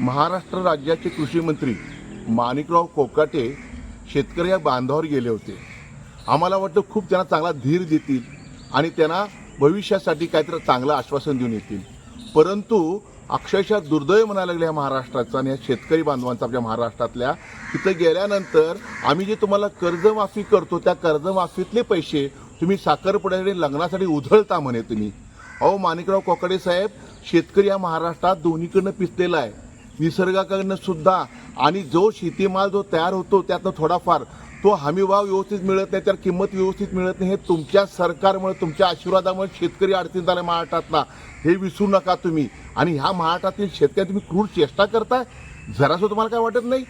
महाराष्ट्र राज्याचे कृषी मंत्री माणिकराव कोकाटे शेतकरी या बांधावर गेले होते. आम्हाला वाटतं खूप त्यांना चांगला धीर देतील आणि त्यांना भविष्यासाठी काहीतरी चांगलं आश्वासन देऊन येतील. परंतु अक्षरशः दुर्दैव म्हणायला लागले या महाराष्ट्राचं आणि या शेतकरी बांधवांचा आपल्या महाराष्ट्रातल्या. तिथं गेल्यानंतर आम्ही जे तुम्हाला कर्जमाफी करतो त्या कर्जमाफीतले पैसे तुम्ही साखरपुड्यासाठी लग्नासाठी उधळता म्हणे तुम्ही. अहो माणिकराव कोकडे साहेब शेतकरी या महाराष्ट्रात दोन्हीकडनं पिसलेला आहे. निसर्गाकडनं सुद्धा. आणि जो शेतीमाल जो तयार होतो त्यातनं थोडाफार. तो हमीभाव व्यवस्थित मिळत नाही तर किंमत व्यवस्थित मिळत नाही हे तुमच्या सरकारमुळे तुमच्या आशीर्वादामुळे शेतकरी अडचणीत आले महाराष्ट्रातला. हे विसरू नका तुम्ही. आणि ह्या महाराष्ट्रातील शेतकरी तुम्ही क्रूर चेष्टा करताय? जरासं तुम्हाला काय वाटत नाही?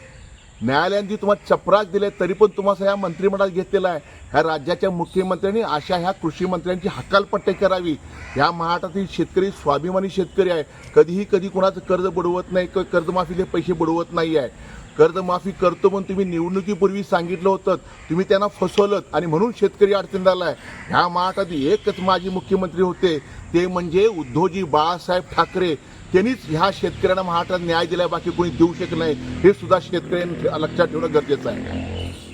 न्यायालयाने जी तुम्हाला चपराक दिले तरी पण तुम्हाला ह्या मंत्रिमंडळात घेतलेला आहे. ह्या राज्याच्या मुख्यमंत्र्यांनी अशा ह्या कृषी मंत्र्यांची हकालपट्टी करावी. ह्या महाराष्ट्रातील शेतकरी स्वाभिमानी शेतकरी आहे. कधीही कधी कुणाचं कर्ज बुडवत नाही कर्जमाफीचे पैसे बुडवत नाही आहे कर्जमाफी करतो म्हणून तुम्ही निवडणुकीपूर्वी सांगितलं होतं. तुम्ही त्यांना फसवलं आणि म्हणून शेतकरी अडचण झाला आहे ह्या महाराष्ट्रात एकच माजी मुख्यमंत्री होते. ते म्हणजे उद्धवजी बाळासाहेब ठाकरे. त्यांनीच ह्या शेतकऱ्यांना महाराष्ट्रात न्याय दिला बाकी कोणी देऊ शकत नाही. हे सुद्धा शेतकऱ्यांनी लक्षात ठेवणं गरजेचं आहे.